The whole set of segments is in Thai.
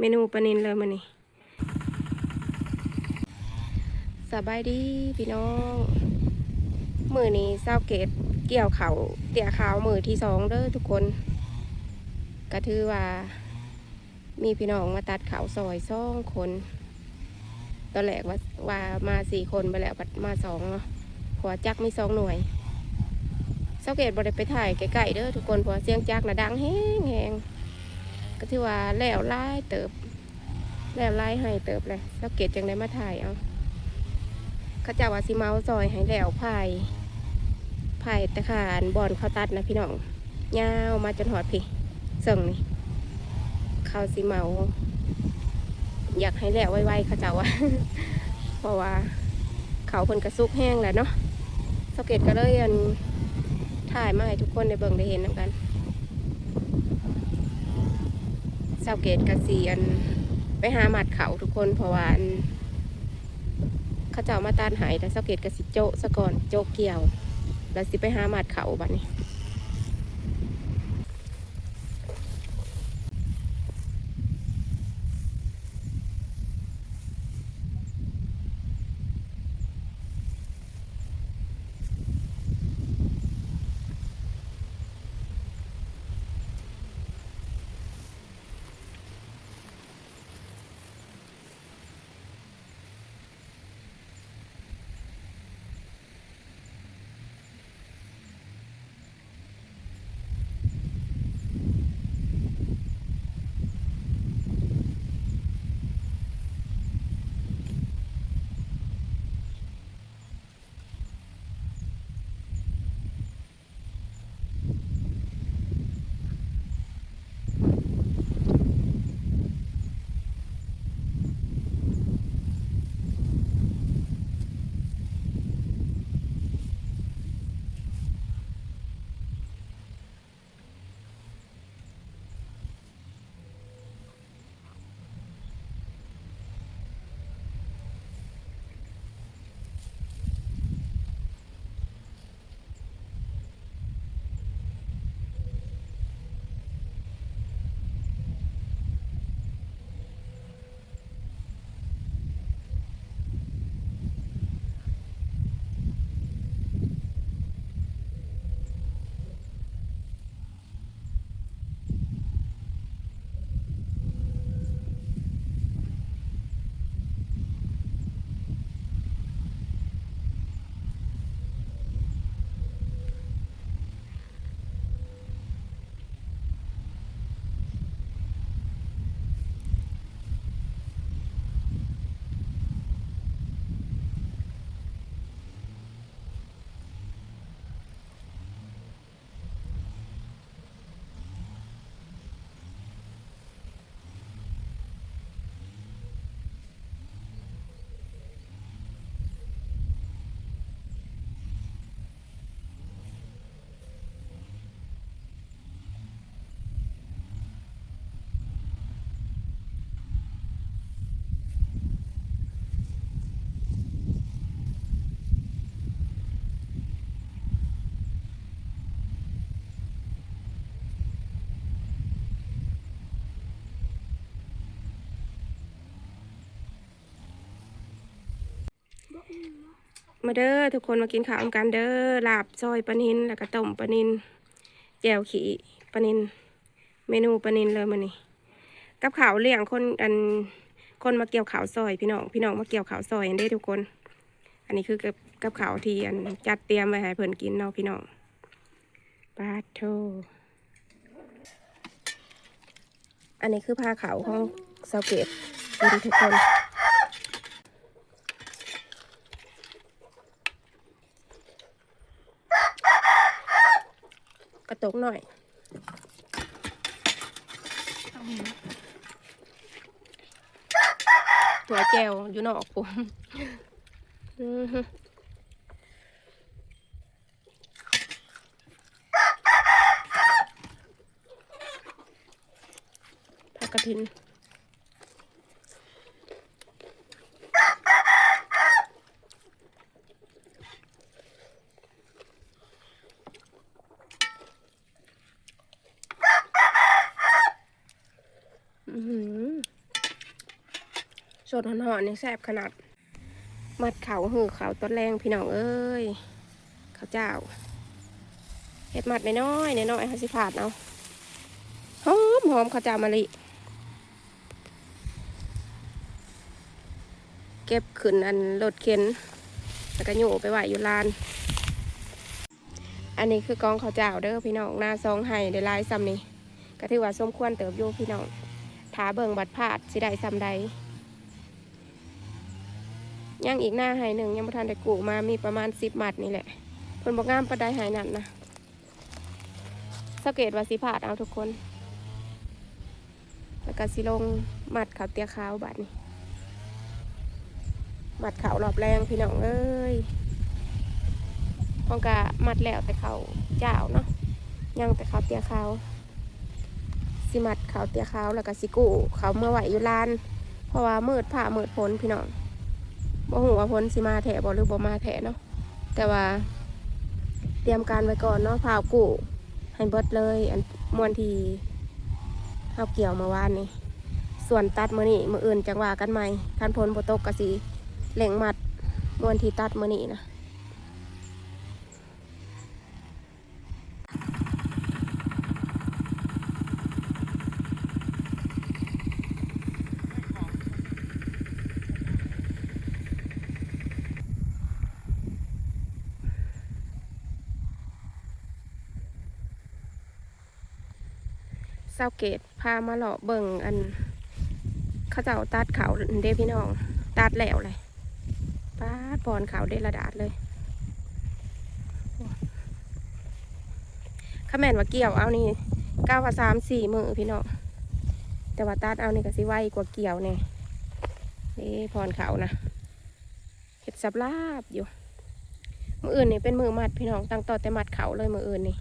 เมนูปลานินเลยมันนี่สบายดีพี่น้องมือนี้เศร้าเกตเกี่ยวเขาเตี่ยขาวมือที่สองเด้อทุกคนก็ถือว่า มีพี่น้องมาตัดเขาซอยสองคน ตอนแรกว่าว่ามาสี่คนไปแล้วมาสองเนาะเพราะว่าจักมีสองหน่วยเศร้าเกตบริไปถ่ายไกลๆเด้อทุกคนเพราะว่าเสียงจักนะดังแห้งแหง ก็ถือว่าแล้วไล่เติบ แล้วไล่ให้เติบเลยเศร้วเกตจังได้มาถ่ายเอาเขาเจะว่าสิเมาซอยให้แล้วไผ่ไผ่ตะขานบอนเขาตัดนะพี่น้องยาวมาจนหอดพี่เส่งนี่เขาสิเมา อยากให้แล้วไวๆเขาเจ้าว่าเพราะว่าเขาเพิ่นกระซุกแห้งแล้วเนาะสเก็ตก็เลยอันถ่ายมาให้ทุกคนได้เบิ่งได้เห็นนกัน สาวเกตกระสีอันไปหาหมัดเขาทุกคนเพราะว่าอันเขาเจ้ามาตานหายแต่สะเกตกับสิโจะสะก่อนโจะเกี่ยว แล้วสิไปหาหมัดเขาบัดนี้ มาเด้อทุกคนมากินข้าวกันเด้อลาบซอยปลานินแล้วก็ต้มปลานินแจวขี่ปลานิน เมนูปลานินเลยมันนี่กับข้าวเลี้ยงคนอันคนมาเกี่ยวข้าวซอยพี่น้องพี่น้องมาเกี่ยวข้าวซอยอันเด้ทุกคน อันนี้คือกับกับข้าวที่อันจัดเตรียมไว้ให้เพิ่นกินเนาะพี่น้องปาโทอันนี้คือผ้าขาวของเซาเกตกินทุกคน กระตกหน่อยตัวแจวอยู่นอกผมผักกระถิน อื้อหือ สดหอนๆนี่แซ่บขนาด มัดเขาหือเขาต้นแรงพี่น้องเอ้ยข้าวเจ้าเห็ดมัดน้อยๆน้อยๆห้าสิผาดเอาหอมหอมข้าวเจ้ามะลิเก็บขึ้นอันรถเข็นแล้วก็โยไปไหวอยู่ลาน อันนี้คือกองข้าวเจ้าเด้อพี่น้องหน้าซองไห้ได้ลายซ้ำนี่ก็ถือว่าสมควรเติบโยพี่น้องถาเบิ่งบัดพาดสิได้ซ้ำใด ยังอีกหน้าไห้หนึ่งยังบ่ทันได้กูมามีประมาณสิบมัดนี่แหละเพิ่นบอกงามประไดไห้นั่นนะสังเกตว่าสิพาดเอาทุกคน แล้วก็สิลงมัดขาวเตียขาวบัดนี้มัดเขารอบแรงพี่น้องเอ้ยพองกะมัดแล้วแต่เขาเจ้าเนาะยังแต่เขาเตียขาวสิมัดเขาเตียขาวแล้วก็สิกูเขาเมื่อไหวอยู่ลาน เพราะว่ามืดผ่ามืดพ้นพี่น้อง บ่หูว่าพ้นสิมาแถบ่หรือบ่มาแถเนาะแต่ว่า เตรียมการไว้ก่อนเนาะผ่ากูให้เบิดเลย อันมวนทีเฮาเกี่ยวเมื่อวานนี่ส่วนตัดมือนี่มืออื่นจังหวะกันใหม่ทันพ้นบ่ตกกะสีเหล่งมัดมวนทีตัดมือนี่นะ เศร้าเกตพามาหล่อเบิ่งอันเขาเจ้าตัดเขาเด้พี่น้องตัดแล้วเลยป้าดปอนเขาเดระดาดเลยข้าแม่นว่าเกี่ยวเอานี่เก้าว่าสามสี่มือพี่น้องแต่ว่าตัดเอานี่ก็สิไวกว่าเกี่ยวเนี่ยนี่พรเขานะเห็ดสับลาบอยู่ มืออื่นนี่เป็นมือมัดพี่น้องตั้งต่อแต่มัดเขาเลยมืออื่นนี่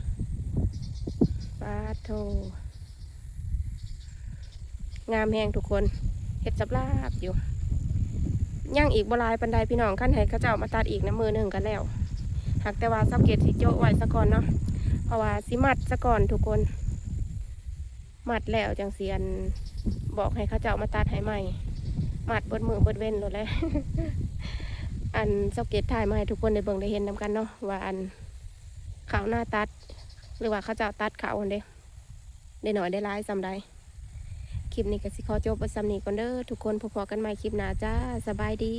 ป้าดโท งามแหงทุกคนเห็ดสับลาบอยู่ย่างอีกบลายปันไดพี่น้องขั้นให้เขาเจ้ามาตัดอีกนะมือหนึ่งกันแล้ว หากแต่ว่าสับเกตสิโจไว้ซะก่อนเนาะเพราะว่าสิมัดซะก่อนทุกคน มัดแล้วจังเสียนบอกให้เขาเจ้ามาตัดให้ใหม่มัดเบิดมือเบิดเว้นเลยแหละอันสับเกตถ่ายมาให้ทุกคนได้เบิ่งได้เห็นนำกันเนาะว่าอันขาวหน้าตัด หรือว่าเขาเจ้าตัดขาอันเด้ได้หน่อยได้ร้ายสำใด คลิปนี้ก็สิขอจบไว้สำนีก่อนเด้อทุกคนพบๆกันใหม่คลิปหน้าจ้าสบายดี